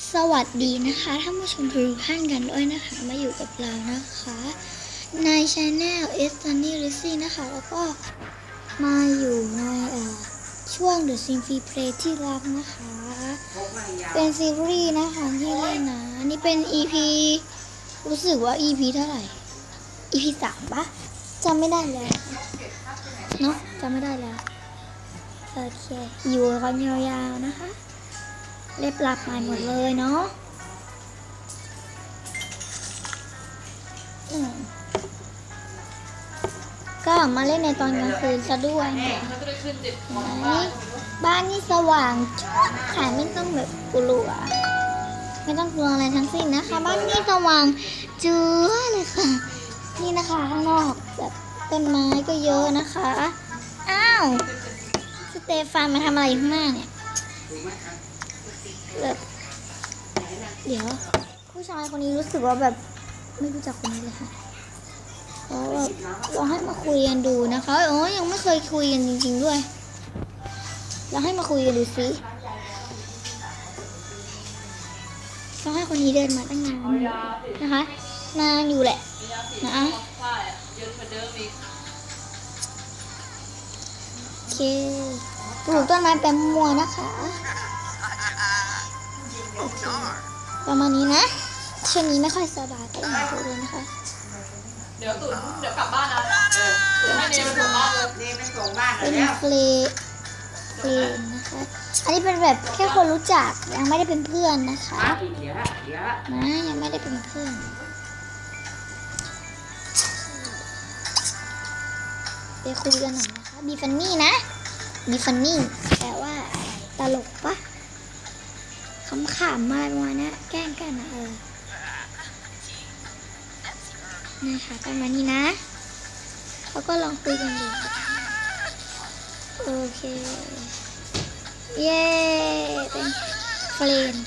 สวัสดีนะคะท่านผู้ชมทุกท่านกันด้วยนะคะ มาอยู่กับเรานะคะ ในช anel s t u n n y r i c y นะคะ แล้วก็มาอยู่ในเอ่อช่วง The Sim Free Play ที่รักนะคะ เป็นซีรีส์นะคะที่เล่นนะอันนี่เป็น EP รู้สึกว่า EP เท่าไหร่ EP สามปะจำไม่ได้แล้วเนาะจำไม่ได้แล้ว โอเค อยู่กันยาวๆนะคะ เล็บหลับใหม่หมดเลยเนาะก็มาเล่นในตอนกลางคืนซะด้วยเนี่ยเขาจะไหนบ้านนี่สว่างขายไม่ต้องแบบกลัวไม่ต้องกลัวอะไรทั้งสิ้นนะคะ บ้านนี่สว่างเจือเลยค่ะ นี่นะคะข้างนอกแบบต้นไม้ก็เยอะนะคะ อ้าว สเตฟานมาทำอะไรอยู่ข้างหน้าเนี่ย แบบเดี๋ยว ผู้ชายคนนี้รู้สึกว่าแบบไม่รู้จักคนนี้เลยค่ะเขาแบบลองให้มาคุยกันดูนะคะโอ้ยยังไม่เคยคุยกันจริง ๆด้วยลองให้มาคุยกันดูสิลองให้คนนี้เดินมาตั้งนานนะคะ นานอยู่แหละนะใช่อะโอเคปลูกต้นไม้แปมมัวนะคะ ประมาณนี้นะช่วงนี้ไม่ค่อยสบายก็ต้องมาดูเลยนะคะเดี๋ยวตุ๋นเดี๋ยวกลับบ้านนะเดี๋ยวให้เนยมาส่งบ้านเลยนี่ไม่ส่งบ้านเป็นแล้วเฟลเฟลนะคะอันนี้เป็นแบบแค่คนรู้จักยังไม่ได้เป็นเพื่อนนะคะเดี๋ยวเดี๋ยวนะยังไม่ได้เป็นเพื่อนไปคุยกันหน่อยนะคะบีฟันนี่นะบีฟันนี่แปลว่าตลกปะ ขำๆอะไรประมาณนี้แกล้งกันนะเออนะคะประมาณนี้นะแล้วก็ลองคุยกันดูโอเค เย้เป็นเฟรนด์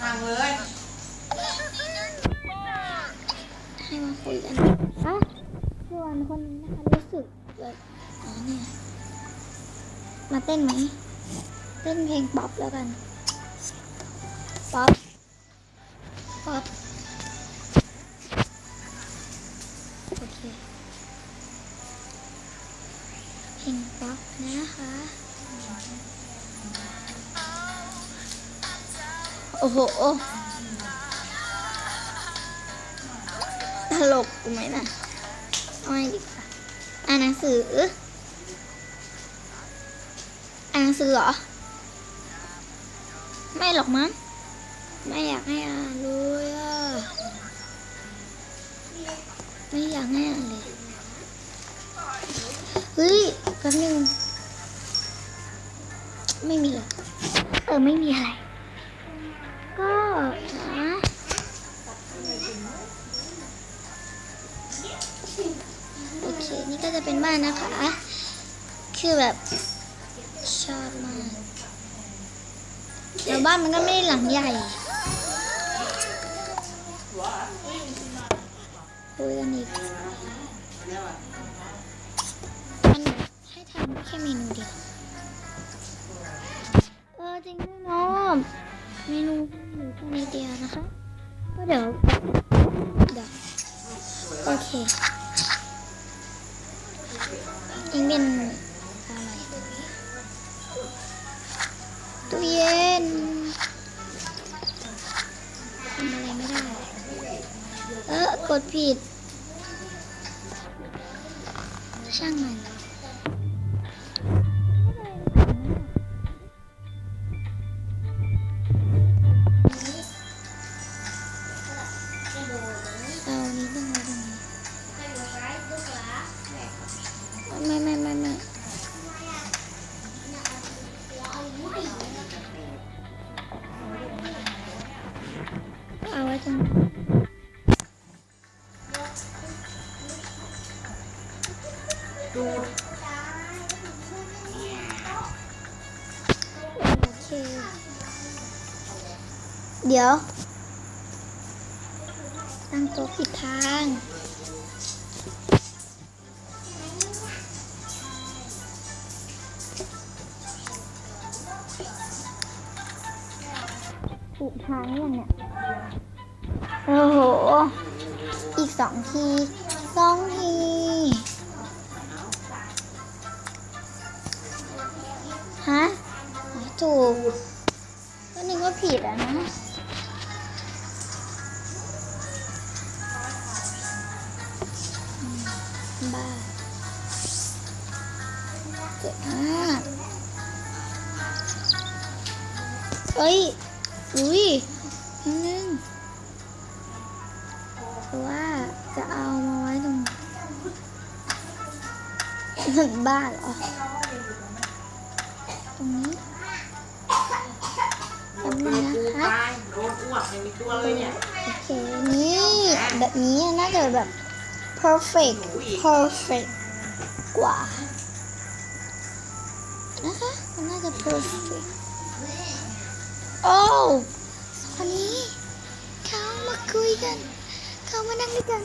นั่งเลยให้มาคุยกันนะคะส่วนคนนี้นะคะรู้สึกแบบอ๋อเนี่ยมาเต้นไหม เต้นเพลงป๊อปแล้วกัน ป๊อปป๊อปโอเคเพลงป๊อปนะคะ โอ้โหตลกกูไหมน่ะเอาไงดีกว่าอ่านหนังสืออ่านหนังสือเหรอ ไม่หรอกมั้ง ไม่อยากให้อ่านเลยอะไม่อยากให้อ่านเลย เฮ้ยแป๊บนึง ไม่มีเลยเออ ไม่มีอะไร ก็นะโอเค นี่ก็จะเป็นบ้านนะคะ คือแบบชอบมากแต่บ้านมันก็ไม่ได้หลังใหญ่ คุยกันอีกมันให้ทำแค่เมนูเดียว เออจริงด้วยเนาะเมนูอยู่แค่นี้เดียวนะคะ ก็เดี๋ยวเดี๋ยวโอเคยังเป็นอะไรตู้เย็น กดผิด ช่างมัน ดูโอเค เดี๋ยว ตั้งโต๊ะผิดทางถูกทางยังเนี่ยโอ้โห อีกสองทีสองที ถูก ก็นึกว่าผิดอะนะบ้าเจ็บมากเอ้ย อุ้ยนึงเพราะว่าจะเอามาไว้ตรงถึงบ้านเหรอ ตรงนี้ แป๊บนึงปูนะคะตายโดนอ้วกไม่มีตัวเลยเนี่ยโอเคนี่แบบนี้น่าจะแบบ perfect perfect กว่านะคะมันน่าจะ perfect โอ้คนนี้เขามาคุยกัน เขามานั่งด้วยกัน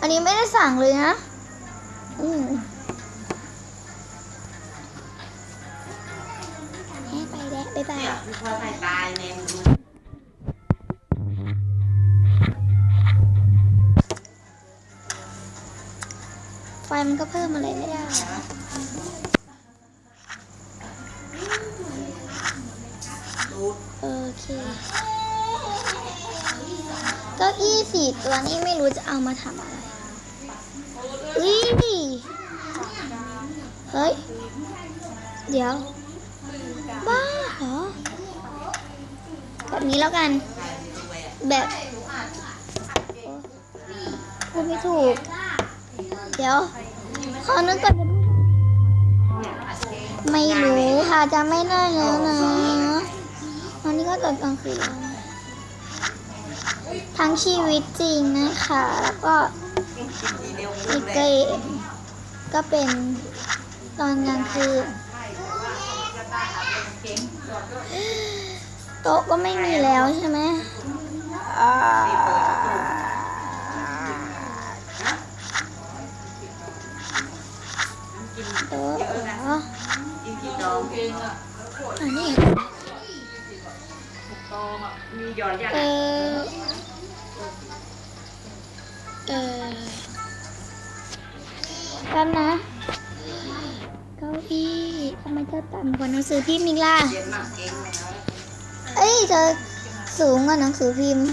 อันนี้ไม่ได้สั่งเลยนะ อืม บ๊ายบายเนี่ยพี่พลอยไปตายแมดูไฟมันก็เพิ่มอะไรไม่ได้โอเค เก้าอี้สี่ตัวนี้ไม่รู้จะเอามาทำอะไรอุ้ยเฮ้ย เดี๋ยว แบบนี้แล้วกัน แบบพูดไม่ถูก เดี๋ยวขอนึกก่อนไม่รู้ค่ะจะไม่ได้แล้วนะวันนี้ก็ตอนกลางคืนทั้งชีวิตจริงนะคะ แล้วก็ทีเดียวอีกเกมก็เป็นตอนกลางคืน โต๊ะก็ไม่มีแล้วใช่ไหมอ่าโต๊ะเหรออันนี้ตองอะมีหยอเออเออแป๊บนะเก้าอี้ทำไมเธอต่ำกว่าหนังสือพิมพ์อีกล่า เอ้ยเธอสูงกว่าหนังสือพิมพ์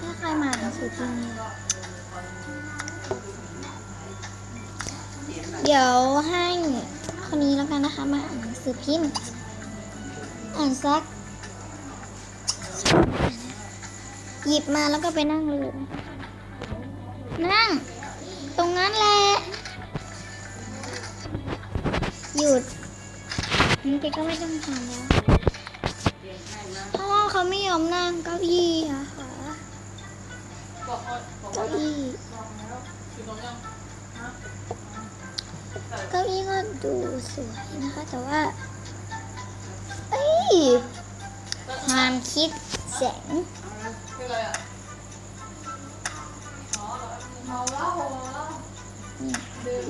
ถ้าใครมาหนังสือพิมพ์เดี๋ยวให้คนนี้แล้วกันนะคะ มาอ่านหนังสือพิมพ์อ่านสัก หยิบมาแล้วก็ไปนั่งเลย นั่ง ตรงนั้นแหละ หยุดนี่แกก็ไม่ต้องทำแล้วเพราะว่าเขาไม่ยอมนั่งเก้าอี้อะค่ะเก้าอี้เก้าอี้ก็ดูสวยนะคะแต่ว่าเอ้ยความคิดแสง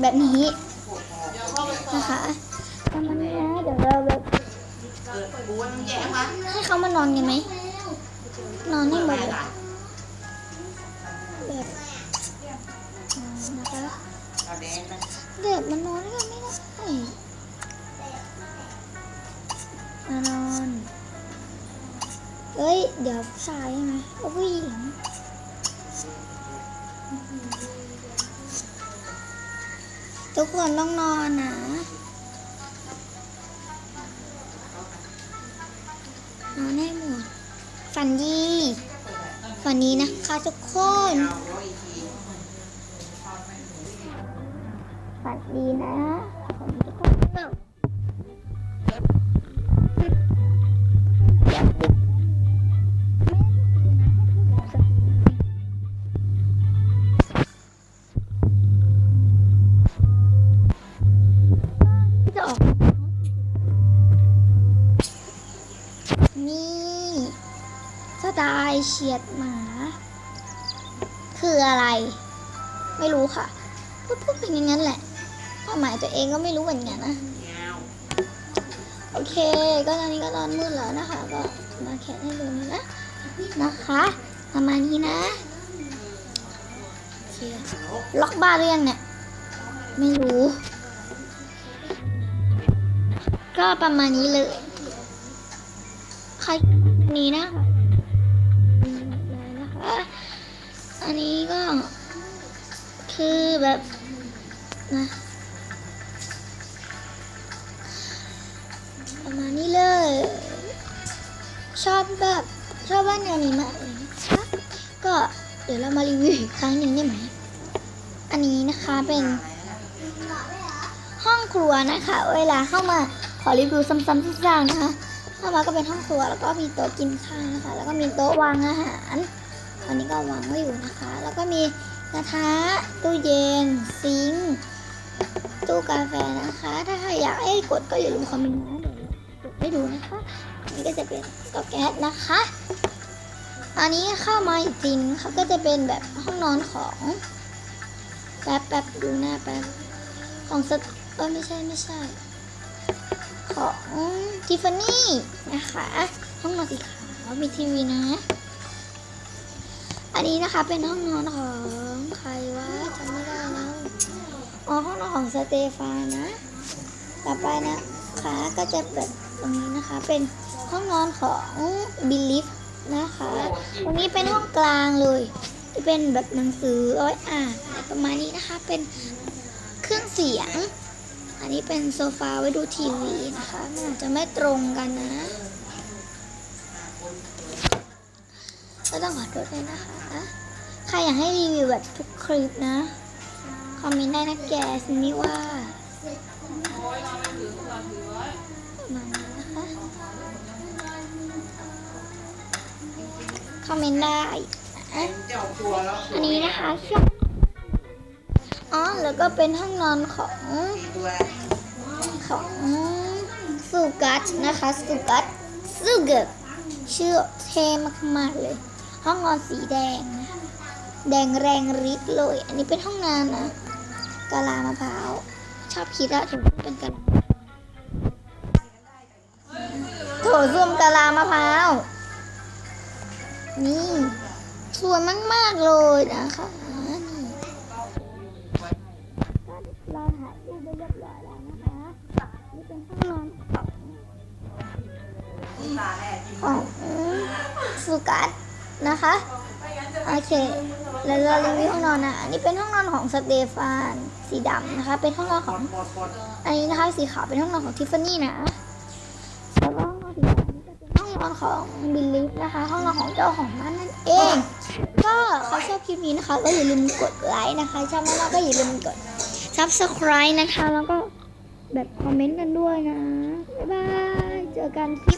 แบบนี้ นะคะประมาณนี้นะเดี๋ยวเราแบบให้เขามานอนกันไหม นอนให้หมแม่ดเลยแบบนะคะเอาแดงนะเด็กมันนอนกันไม่ได้มานอนเอ้ย เดี๋ยวผู้ชายใช่ไหมเอาผู้หญิงทุกคนต้องนอนนะ ฝันดีฝันดีนะคะทุกคนฝันดีนะ ฉียดหมา คืออะไร ไม่รู้ค่ะพูดพูดเป็นอย่างนั้นแหละความหมายตัวเองก็ไม่รู้เหมือนกันนะ โอเค ก็ตอนนี้ก็ตอนมืดแล้วนะคะ ก็มาแคะให้ดูนะ นะคะประมาณนี้นะเล็อกบ้านหรืองเนี่ย ไม่รู้ ก็ประมาณนี้เลย ใครนี้นะคะ อันนี้ก็ คือแบบนะประมาณนี้เลย ชอบแบบชอบบ้านแนวนี้มากเลยนะคะก็เดี๋ยวเรามารีวิวอีกครั้งหนึ่งได้ไหม อันนี้นะคะเป็น ห้องครัวนะคะ เวลาเข้ามาขอรีวิวซ้ำๆซากๆนะคะเข้ามาก็เป็นห้องครัวแล้วก็มีโต๊ะกินข้าวนะคะ แล้วก็มีโต๊ะวางอาหาร อันนี้ก็วางไว้อยู่นะคะ แล้วก็มีกระทะตู้เย็นซิงตู้กาแฟนะคะ ถ้าใครอยากให้กดก็อย่าลืมคอมเมนต์นะเดี๋ยวกดให้ดูนะคะอันนี้ก็จะเป็นเตาแก๊สนะคะ อันนี้เข้ามาอีกจริงนะคะก็จะเป็นแบบห้องนอนของแป๊บแป๊บดูหน้าแป๊บของสตเออไม่ใช่ไม่ใช่ ของทิฟฟานี่นะคะ ห้องนอนสีขาวมีทีวีนะ อันนี้นะคะเป็นห้องนอนของใครวะจำไม่ได้แล้วอ๋อห้องนอนของสเตฟานนะ ต่อไปนะคะก็จะแบบตรงนี้นะคะ เป็นห้องนอนของบิลลิฟนะคะ ตรงนี้เป็นห้องกลางเลยจะเป็นแบบหนังสือเอาไว้อ่านอะไรประมาณนี้นะคะเป็นเครื่องเสียง อันนี้เป็นโซฟาไว้ดูทีวีนะคะมันจะไม่ตรงกันนะ ต้องขอโทษด้วยนะคะ ใครอยากให้รีวิวแบบทุกคลิปนะ คอมเมนต์ได้นะแกซินี่ว่ามาถือไว้ประมาณนี้นะคะ คอมเมนต์ได้นะเจ้าตัวแล้วอันนี้นะคะช่วงอ๋อ แล้วก็เป็นห้องนอนของของสุกัสนะคะสุกัสสุกชื่อเท่มากๆเลย ห้องนอนสีแดง แดงแรงฤทธิ์เลย อันนี้เป็นห้องน้ำนะกะลามะพร้าวชอบคิดอะถึงเป็นกะลาโถส้วมกะลามะพร้าว นี่สวยมาก ๆ เลยนะคะนี่เราถ่ายรูปไปเรียบร้อยแล้วนะคะนี่เป็นห้องนอนของตาแรกที่ของสุกัส นะคะโอเคแล้วเรารีวิวห้องนอนนะ อันนี้เป็นห้องนอนของสเตฟานสีดำนะคะ เป็นห้องนอนของ อันนี้นะคะสีขาวเป็นห้องนอนของทิฟฟานี่นะแล้วก็ห้องนอนสีดำนี่ก็เป็นห้องนอนของบิลลิฟนะคะ ห้องนอนของเจ้าของบ้านนั่นเอง ก็ใครชอบคลิปนี้นะคะ ก็อย่าลืมกดไลค์นะคะชอบมากๆก็อย่าลืมกด subscribe นะคะ แล้วก็แบบคอมเมนต์กันด้วยนะ บ๊ายบาย เจอกันคลิป